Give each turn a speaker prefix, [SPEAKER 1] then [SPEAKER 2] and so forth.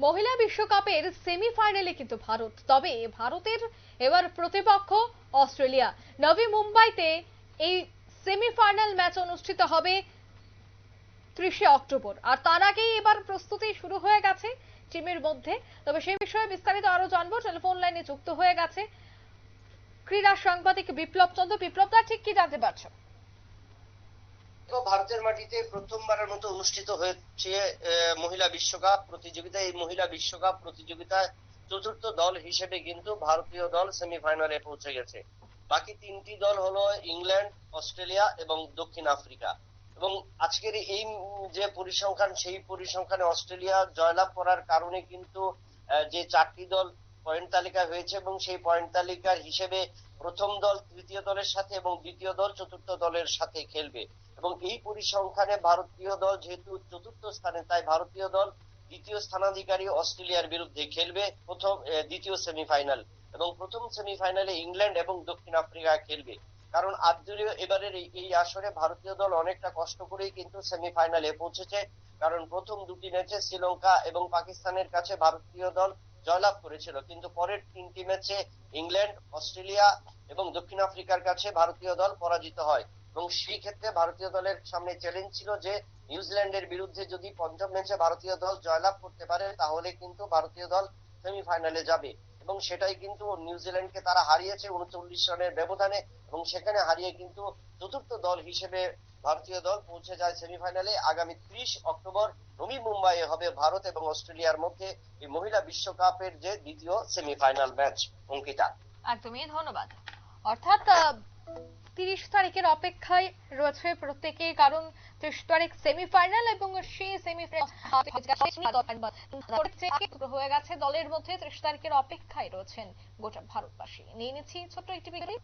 [SPEAKER 1] মহিলা বিশ্বকাপের সেমিফাইনালে কিন্তু ভারত। তবে ভারতের এবার প্রতিপক্ষ অস্ট্রেলিয়া। নবী মুম্বাইতে এই সেমিফাইনাল ম্যাচ অনুষ্ঠিত হবে ত্রিশে অক্টোবর। আর তার আগেই এবার প্রস্তুতি শুরু হয়ে গেছে টিমের মধ্যে। তবে সেই বিষয়ে বিস্তারিত আরও জানব। টেলিফোন লাইনে যুক্ত হয়ে গেছে ক্রীড়া সাংবাদিক বিপ্লব চন্দ্র। বিপ্লব দা, ঠিক কি জানতে পারছ?
[SPEAKER 2] তো ভারতের মাটিতে প্রথমবারের মতো অনুষ্ঠিত হয়েছে মহিলা বিশ্বকাপ প্রতিযোগিতা। এই মহিলা বিশ্বকাপ প্রতিযোগিতায় চতুর্থ দল হিসেবে কিন্তু ভারতীয় দল সেমিফাইনালে পৌঁছে গেছে। বাকি তিনটি দল হলো ইংল্যান্ড, অস্ট্রেলিয়া এবং দক্ষিণ আফ্রিকা। এবং আজকের এই যে পরিসংখ্যান, সেই পরিসংখ্যানে অস্ট্রেলিয়া জয়লাভ করার কারণে কিন্তু যে চারটি দল পয়েন্ট তালিকা হয়েছে এবং সেই পয়েন্ট তালিকার হিসেবে প্রথম দল তৃতীয় দলের সাথে এবং দ্বিতীয় দল চতুর্থ দলের সাথে খেলবে। এবং এই পরিসংখ্যানে ভারতীয় দল যেহেতু চতুর্থ স্থানে, তাই ভারতীয় দল দ্বিতীয় স্থানাধিকারী অস্ট্রেলিয়ার বিরুদ্ধে খেলবে প্রথম দ্বিতীয় সেমিফাইনাল। এবং প্রথম সেমিফাইনালে ইংল্যান্ড এবং দক্ষিণ আফ্রিকা খেলবে। কারণ আদলীয় এবারের এই আসরে ভারতীয় দল অনেকটা কষ্ট করেই কিন্তু সেমিফাইনালে পৌঁছেছে। কারণ প্রথম দুটি ম্যাচে শ্রীলঙ্কা এবং পাকিস্তানের কাছে ভারতীয় দল জয়লাভ করেছিল। কিন্তু পরের তিনটি ম্যাচে ইংল্যান্ড, অস্ট্রেলিয়া এবং দক্ষিণ আফ্রিকার কাছে ভারতীয় দল পরাজিত হয়। এবং সেই ক্ষেত্রে ভারতীয় দলের সামনে চ্যালেঞ্জ ছিল যে নিউজিল্যান্ডের বিরুদ্ধে যদি পঞ্চম ম্যাচে ভারতীয় দল জয়লাভ করতে পারে, তাহলে কিন্তু ভারতীয় দল সেমিফাইনালে যাবে। এবং সেটাই কিন্তু নিউজিল্যান্ডকে তারা হারিয়েছে উনচল্লিশ রানের ব্যবধানে এবং সেখানে হারিয়ে কিন্তু চতুর্থ দল হিসেবে ভারতীয় দল পৌঁছে যায় সেমিফাইনালে আগামী ত্রিশ অক্টোবর নবী মুম্বাইয়ে হবে ভারত এবং অস্ট্রেলিয়ার মধ্যে এই মহিলা বিশ্বকাপের যে দ্বিতীয় সেমিফাইনাল ম্যাচ অঙ্কিতা।
[SPEAKER 1] একদমই ধন্যবাদ। অর্থাৎ তিরিশ তারিখের অপেক্ষায় রয়েছে প্রত্যেকে কারণ ত্রিশ তারিখ সেমিফাইনাল এবং সেই সেমিফাইনাল হয়ে গেছে। দলের মধ্যে ত্রিশ তারিখের অপেক্ষায় রয়েছেন গোটা ভারতবাসী। নিয়ে নিচ্ছি ছোট্ট একটি বিরতি